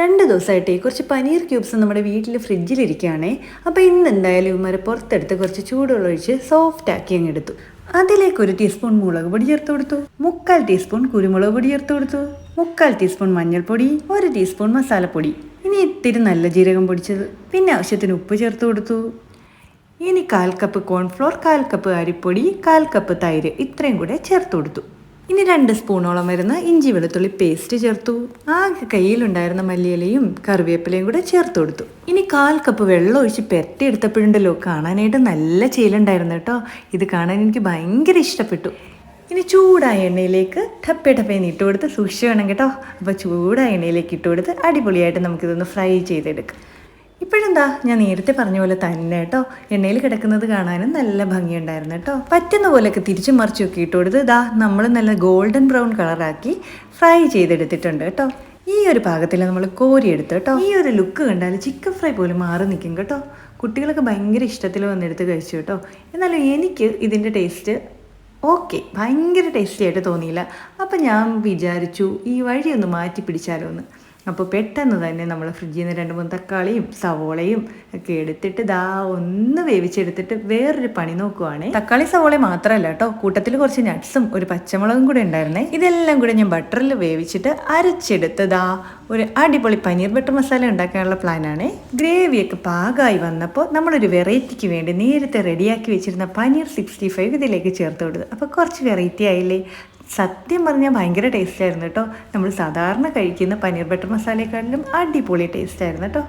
രണ്ട് ദിവസമായിട്ടേ കുറച്ച് പനീർ ക്യൂബ്സ് നമ്മുടെ വീട്ടിൽ ഫ്രിഡ്ജിലിരിക്കുകയാണേ. അപ്പോൾ ഇന്ന് എന്തായാലും ഇവന്മാരെ പുറത്തെടുത്ത് കുറച്ച് ചൂടുവെള്ളം ഒഴിച്ച് സോഫ്റ്റ് ആക്കി അങ്ങ് എടുത്തു. അതിലേക്ക് ഒരു ടീസ്പൂൺ മുളക് പൊടി ചേർത്ത് കൊടുത്തു. മുക്കാൽ ടീസ്പൂൺ കുരുമുളക് പൊടി ചേർത്ത് കൊടുത്തു. മുക്കാൽ ടീസ്പൂൺ മഞ്ഞൾപ്പൊടി ഒരു ടീസ്പൂൺ മസാലപ്പൊടി. ഇനി ഇത്തിരി നല്ല ജീരകം പൊടിച്ചത്. പിന്നെ ആവശ്യത്തിന് ഉപ്പ് ചേർത്ത് കൊടുത്തു. ഇനി കാൽ കപ്പ് കോൺഫ്ലോർ കാൽ കപ്പ് അരിപ്പൊടി കാൽ കപ്പ് തൈര് ഇത്രയും കൂടെ ചേർത്ത് കൊടുത്തു. ഇനി രണ്ട് സ്പൂണോളം വരുന്ന ഇഞ്ചി വെളുത്തുള്ളി പേസ്റ്റ് ചേർത്തു. ആ കയ്യിലുണ്ടായിരുന്ന മല്ലിയിലയും കറിവേപ്പിലയും കൂടെ ചേർത്ത് കൊടുത്തു. ഇനി കാൽ കപ്പ് വെള്ളം ഒഴിച്ച് പെരട്ടിയെടുത്തപ്പോഴുണ്ടല്ലോ കാണാനായിട്ട് നല്ല ചേലുണ്ടായിരുന്നു കേട്ടോ. ഇത് കാണാൻ എനിക്ക് ഭയങ്കര ഇഷ്ടപ്പെട്ടു. ഇനി ചൂടായ എണ്ണയിലേക്ക് ടപ്പേ ടപ്പ ഇട്ട് കൊടുത്ത് സൂക്ഷിച്ച് വേണം കേട്ടോ. അപ്പോൾ ചൂടായ എണ്ണയിലേക്ക് ഇട്ട് കൊടുത്ത് അടിപൊളിയായിട്ട് നമുക്കിതൊന്ന് ഫ്രൈ ചെയ്തെടുക്കാം. ഇപ്പോഴെന്താ? ഞാൻ നേരത്തെ പറഞ്ഞ പോലെ തന്നെ കേട്ടോ. എണ്ണയിൽ കിടക്കുന്നത് കാണാനും നല്ല ഭംഗിയുണ്ടായിരുന്നു കേട്ടോ. പറ്റുന്ന പോലെയൊക്കെ തിരിച്ചും മറിച്ചൊക്കെ ഇട്ട് കൊടുത്ത് ഇതാ നമ്മൾ നല്ല ഗോൾഡൻ ബ്രൗൺ കളറാക്കി ഫ്രൈ ചെയ്തെടുത്തിട്ടുണ്ട് കേട്ടോ. ഈ ഒരു പാകത്തിൽ നമ്മൾ കോരിയെടുത്ത് കേട്ടോ. ഈ ഒരു ലുക്ക് കണ്ടാൽ ചിക്കൻ ഫ്രൈ പോലും മാറി നിൽക്കും കേട്ടോ. കുട്ടികളൊക്കെ ഭയങ്കര ഇഷ്ടത്തിൽ വന്നെടുത്ത് കഴിച്ചു കേട്ടോ. എന്നാലും എനിക്ക് ഇതിന്റെ ടേസ്റ്റ് ഓക്കെ. ഭയങ്കര ടേസ്റ്റി ആയിട്ട് തോന്നിയില്ല. അപ്പം ഞാൻ വിചാരിച്ചു ഈ വഴിയൊന്ന് മാറ്റി പിടിച്ചാലോ എന്ന് അപ്പോൾ പെട്ടെന്ന് തന്നെ നമ്മൾ ഫ്രിഡ്ജിൽ നിന്ന് രണ്ട് മൂന്ന് തക്കാളിയും സവോളയും ഒക്കെ എടുത്തിട്ട് ദാ ഒന്ന് വേവിച്ചെടുത്തിട്ട് വേറൊരു പണി നോക്കുവാണേ. തക്കാളി സവോള മാത്രമല്ല കേട്ടോ കൂട്ടത്തിൽ കുറച്ച് നട്ട്സും ഒരു പച്ചമുളകും കൂടെ ഉണ്ടായിരുന്നേ. ഇതെല്ലാം കൂടെ ഞാൻ ബട്ടറിൽ വേവിച്ചിട്ട് അരച്ചെടുത്ത് ദാ ഒരു അടിപൊളി പനീർ ബട്ടർ മസാല ഉണ്ടാക്കാനുള്ള പ്ലാനാണ് ഗ്രേവിയൊക്കെ പാകമായി വന്നപ്പോൾ നമ്മളൊരു വെറൈറ്റിക്ക് വേണ്ടി നേരത്തെ റെഡിയാക്കി വെച്ചിരുന്ന പനീർ സിക്സ്റ്റി ഫൈവ് ഇതിലേക്ക് ചേർത്ത് കൊടുത്തു. അപ്പോൾ കുറച്ച് വെറൈറ്റി ആയില്ലേ? സത്യം പറഞ്ഞാൽ ഭയങ്കര ടേസ്റ്റായിരുന്നു കേട്ടോ. നമ്മൾ സാധാരണ കഴിക്കുന്ന പനീർ ബട്ടർ മസാലയെക്കാളിലും അടിപൊളി ടേസ്റ്റായിരുന്നു കേട്ടോ.